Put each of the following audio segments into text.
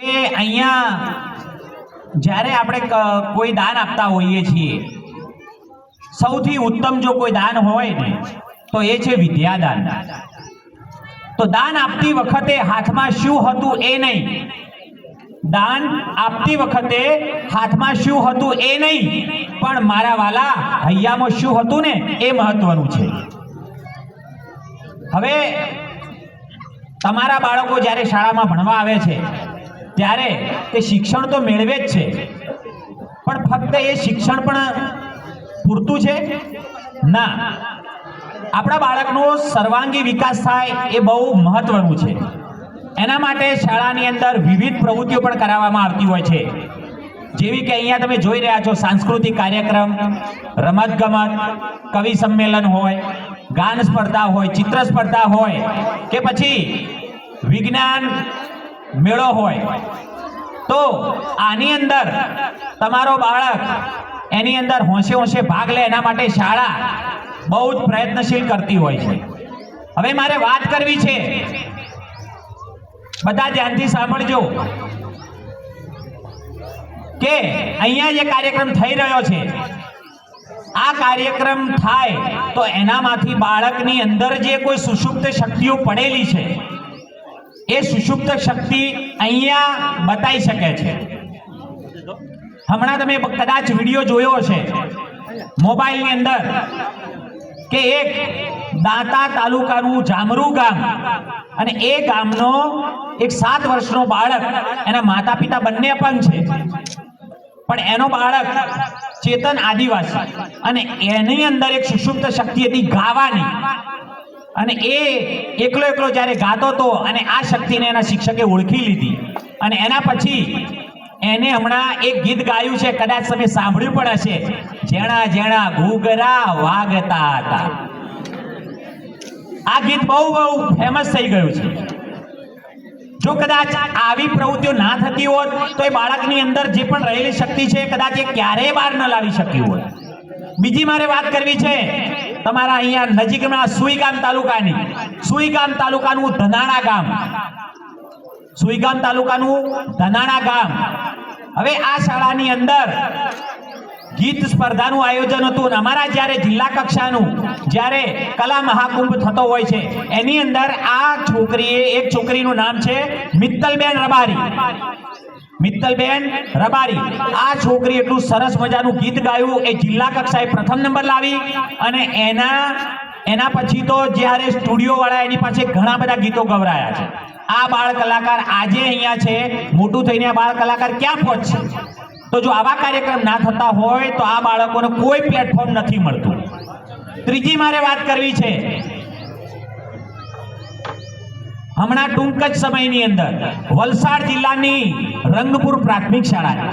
એ અહીંયા જ્યારે આપણે કોઈ દાન આપતા હોઈએ છીએ, સૌથી ઉત્તમ જો કોઈ દાન હોય ને, તો એ છે વિદ્યાદાન. તો દાન આપતી વખતે હાથમાં શું હતું એ નહીં. દાન આપતી વખતે હાથમાં શું હતું એ નહીં, પણ મારા વાલા હૈયામાં શું હતું ને, એ મહત્વનું છે. હવે તમારા બાળકો જ્યારે શાળામાં ભણવા આવે છે ત્યારે તે શિક્ષણ તો મેળવે જ છે. પણ ફક્ત એ શિક્ષણ પણ પૂરતું છે? ના. આપણા બાળકનો સર્વાંગી વિકાસ થાય એ બહુ મહત્વનું છે. એના માટે શાળાની અંદર વિવિધ પ્રવૃત્તિઓ પણ કરાવવામાં આવતી હોય છે. જેવી કે અહીંયા તમે જોઈ રહ્યા છો સાંસ્કૃતિક કાર્યક્રમ, રમતગમત, કવિ સંમેલન હોય, ગાન સ્પર્ધા હોય, ચિત્ર સ્પર્ધા હોય, કે પછી વિજ્ઞાન મેળો હોય. તો આની અંદર તમારો બાળક એની અંદર હોંશે હોંશે ભાગ લે એના માટે શાળા બહુ જ પ્રયત્નશીલ કરતી હોય છે. હવે મારે વાત કરવી છે. બધા ધ્યાનથી સાંભળજો. કે અહીંયા જે કાર્યક્રમ થઈ રહ્યો છે, આ કાર્યક્રમ થાય તો એનામાંથી બાળકની અંદર જે કોઈ સુષુપ્ત શક્તિઓ પડેલી છે એ સુષુપ્ત શક્તિ અહીંયા બતાવી શકે છે. હમણાં તમે કદાચ વીડિયો જોયો હશે. મોબાઈલની અંદર કે એક દાંતા તાલુકાનું જામરૂ ગામ અને એ ગામનો એક સાત વર્ષનો બાળક, એના માતા પિતા બંને અપંગ છે. પણ એનો બાળક ચેતન આદિવાસી અને એની અંદર એક સુષુપ્ત શક્તિ હતી ગાવાની. અને એ એકલો એકલો જ્યારે ગાતો હતો અને આ શક્તિને એના શિક્ષકે ઓળખી લીધી. અને એના પછી એને હમણાં એક ગીત ગાયું છે, કદાચ તમે સાંભળ્યું પણ હશે. જેણા જેણા ઘૂઘરા વાગતા હતા. આ ગીત બહુ બહુ ફેમસ થઈ ગયું છે. જો કદાચ આવી પ્રવૃત્તિઓ ના થતી હોત, તો એ બાળકની અંદર જે પણ રહેલી શક્તિ છે કદાચ એ ક્યારેય બહાર ન લાવી શક્યું હોત. બીજી મારે વાત કરવી છે તમારા અહીંયા નજીકમાં સુઈગામ તાલુકાની. સુઈગામ તાલુકાનું ધનાણા ગામ. સુઈગામ તાલુકાનું ધનાણા ગામ. હવે આ શાળાની અંદર ગીત સ્પર્ધાનું આયોજન હતું અમારા જ્યારે જિલ્લા કક્ષાનું, જ્યારે કલા મહાકુંભ થતો હોય છે, એની અંદર આ છોકરીએ, એક છોકરીનું નામ છે મિત્તલબેન રબારી. મિત્તલબેન રબારી, આ છોકરી એટલું સરસ મજાનું ગીત ગાયું, એ જિલ્લા કક્ષાએ પ્રથમ નંબર લાવી અને એના એના પછી તો જ્યારે સ્ટુડિયો વાળા એની પાસે ઘણા બધા ગીતો ગવરાયા છે. આ બાળ કલાકાર આજે અહીંયા છે, મોટું થઈને આ બાળ કલાકાર ક્યાં પહોંચશે? તો જો આવા કાર્યક્રમ ના થતા હોય, તો આ બાળકોને કોઈ પ્લેટફોર્મ નથી મળતું. ત્રીજી મારે વાત કરવી છે હમણાં ટૂંક જ સમયની અંદર વલસાડ જિલ્લાની રંગપુર પ્રાથમિક શાળા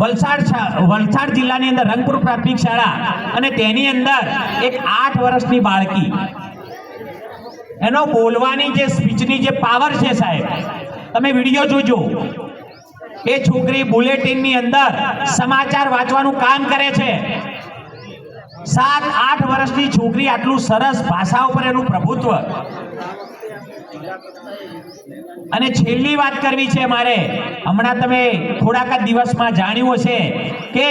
વલસાડ વલસાડ જિલ્લાની અંદર રંગપુર પ્રાથમિક શાળા અને તેની અંદર એક આઠ વર્ષની બાળકી. એનો બોલવાની જે સ્પીચની જે પાવર છે સાહેબ, તમે વીડિયો જોજો. એ છોકરી બુલેટિનની અંદર સમાચાર વાંચવાનું કામ કરે છે. સાત આઠ વર્ષની છોકરી આટલું સરસ ભાષા ઉપર એનું પ્રભુત્વ. અને છેલ્લી વાત કરવી છે મારે. હમણાં તમે થોડાક જ દિવસમાં જાણ્યું હશે કે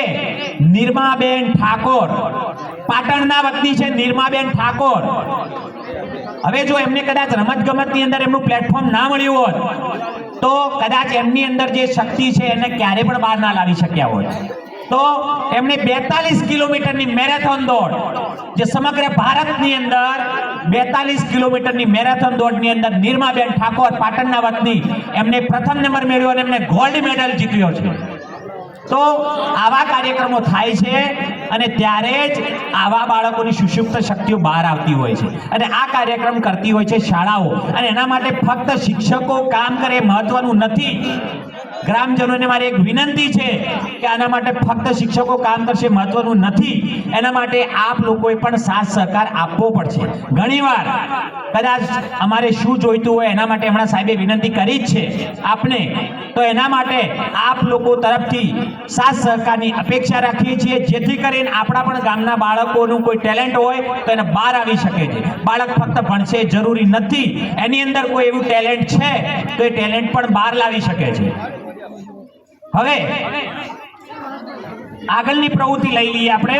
નિર્માબેન ઠાકોર, પાટણના વતની છે નિર્માબેન ઠાકોર. હવે જો એમને કદાચ રમત ગમતની અંદર એમનું પ્લેટફોર્મ ના મળ્યું હોત, તો કદાચ એમની અંદર જે શક્તિ છે એને ક્યારે પણ બહાર ના લાવી શક્યા હોત. તો એમણે બેતાલીસ કિલોમીટરની મેરેથોન દોડ, જે સમગ્ર ભારતની અંદર બેતાલીસ કિલોમીટરની મેરેથોન દોડની અંદર નિર્માબેન ઠાકોર પાટણના વતની એમને પ્રથમ નંબર મેળવ્યો અને એમને ગોલ્ડ મેડલ જીત્યો છે. તો આવા કાર્યક્રમો થાય છે અને ત્યારે જ આવા બાળકોની સુષુપ્ત શક્તિઓ બહાર આવતી હોય છે. અને આ કાર્યક્રમ કરતી હોય છે શાળાઓ. અને એના માટે ફક્ત શિક્ષકો કામ કરે મહત્વનું નથી. ગ્રામજનોને મારી એક વિનંતી છે કે આના માટે ફક્ત શિક્ષકો કામ કરશે મહત્વનું નથી. એના માટે આપ લોકોએ પણ સાથ સહકાર આપવો પડશે. ઘણીવાર કદાચ અમારે શું જોઈતું હોય એના માટે હમણાં સાહેબે વિનંતી કરી જ છે આપને. તો એના માટે આપ લોકો તરફથી સાથ સહકારની અપેક્ષા રાખીએ છીએ. જેથી કરીને આપણા પણ ગામના બાળકોનું કોઈ ટેલેન્ટ હોય તો એને બહાર આવી શકે છે. બાળક ફક્ત ભણશે જરૂરી નથી. એની અંદર કોઈ એવું ટેલેન્ટ છે? તો એ ટેલેન્ટ પણ બહાર લાવી શકે છે. હવે આગળની પ્રવૃત્તિ લઈ લઈએ આપણે.